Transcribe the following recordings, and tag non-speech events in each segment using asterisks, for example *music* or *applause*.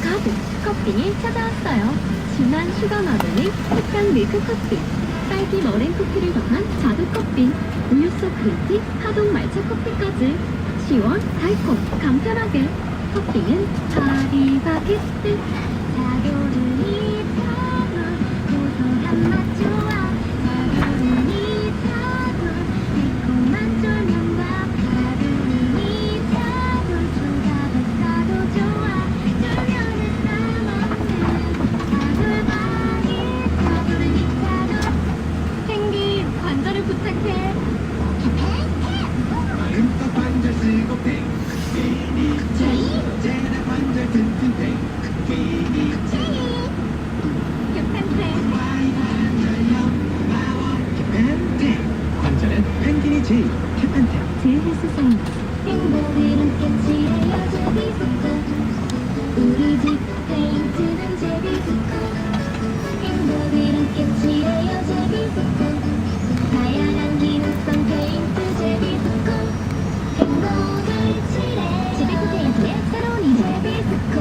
가득 커피에 찾아왔어요. 진한 슈가마블링 특강 밀크 커피, 딸기 머랭 쿠키를 더한 자두 커피, 우유소 그린티, 하동 말차 커피까지 시원, 달콤, 간편하게 커피는 파리바게뜨 제일 캡펜텐 제일 헬스사인 행복은 끝이에요 제비스코. 우리 집 페인트는 제비스코. 행복은 끝이에요 제비스코. 다양한 기능성 페인트 제비스코. 행복을 칠해. 제비스코 페인트의 새로운 이름 제비스코.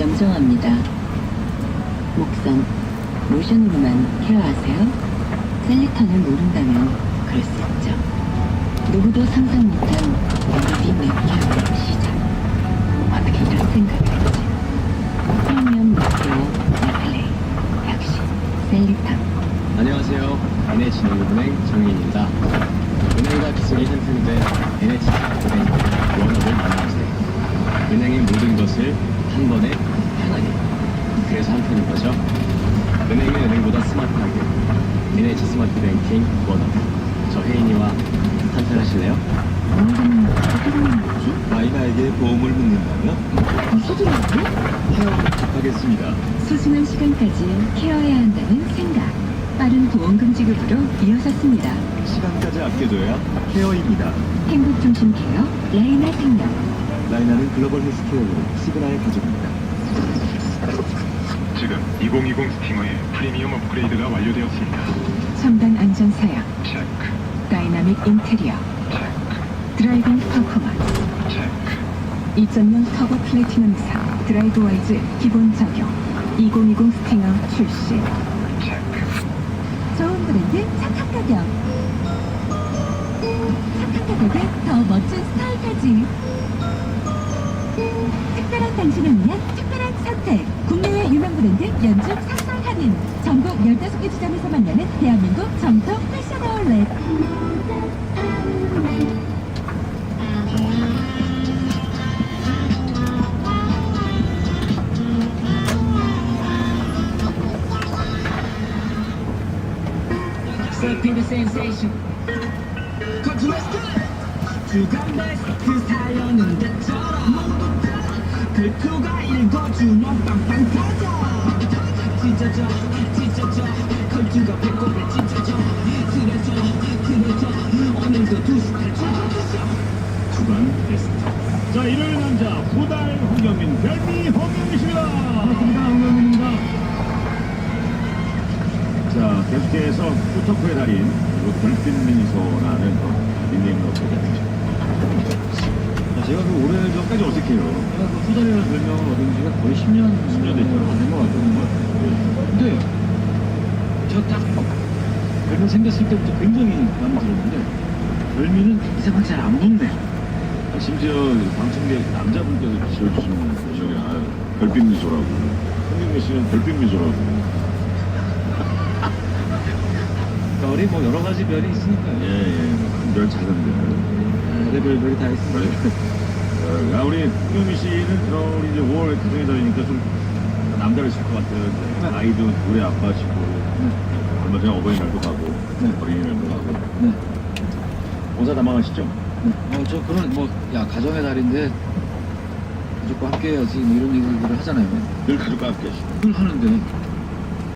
염정합니다. 목선, 로션으로만 케어하세요. 셀리턴을 모른다면 그럴 수 있죠. 누구도 상상 못한 우리 맥케어의 시작. 어떻게 이런 생각을 했지? 프리미엄 맥케어 네플레이. 역시 셀리턴. 안녕하세요. NH농업은행 정인입니다. 은행과 기술이 한편된 NH은행 원업을 만나주세요. 은행의 모든 것을 한 번에 편하게. 그래서 한 편인 거죠. 은행은 은행보다 스마트하게. NH 스마트 뱅킹 원업. 저 혜인이와 한편 하실래요? 오늘은 어떻게 되는 거지? 마이나에게 보험을 묻는다면 수준이지? 하겠습니다. 소중한 시간까지 케어해야 한다는 생각. 빠른 보험금 지급으로 이어졌습니다. 시간까지 아껴줘야 케어입니다. 행복중심 케어 라이나 생명. 라이나는 글로벌 헬스케어로 시그나의 가족입니다. 지금 2020 스팅어의 프리미엄 업그레이드가 완료되었습니다. 첨단 안전 사양, 체크, 다이나믹 인테리어, 드라이빙 퍼포먼스, 체크. 2.0 터보 플래티넘상 드라이브 와이즈 기본 적용. 2020 스팅어 출시. 좋은 브랜드 착한 가격. 착한 가격에 더 멋진 스타일까지. 특별한 당신을 위한 특별한 선택. 국내외 유명 브랜드 연중 상설 할인. 전국 15개 지점에서 만나는 대한민국 정통 패션 아울렛. Surfing the sensation 컨트롤스트 주간 베스트 사연은 대처럼 글투가 읽어주면 빵빵 터져 자, 일요일 남자 후달 홍경민 별미 홍경민입니다. 반갑습니다, 홍경민입니다. 자, 계속해서 후터프의 달인 그리고 별빛 미소라는 또 닉네임으로 소개합니다. 제가 그 오래 전까지 어색해요. 제가 그 후달이라는 별명을 얻은 지가 거의 10년, 10년 됐죠. 된것 같아요. 근데 제가 딱 별명 생겼을 때부터 굉장히 마음에 들었는데 별미는 이상하게 잘 안 붙네. 아, 심지어 방청객 남자분께서 지어주시는 저기 아, 별빛 미소라고 홍경민 씨는 별빛 미소라고 *laughs* 별이 뭐 여러 가지 별이 있으니까 예예 큰별 작은 별 별별 별이 다 있습니다 어, 아, 우리 홍경민 씨는 우리 이제 5월 가정의 달이니까 좀 남다르실 것 같아요. 이제 아이도 올해 아빠시고 얼마 전에 어버이날도 가고 어린이날도 가고. 네. 봉사 담당하시죠? 어, 저 그런 뭐, 야, 가정의 달인데 무조건 함께 해야지 뭐 이런 얘기를 하잖아요. 늘 가족과 함께 하시고 그걸 하는데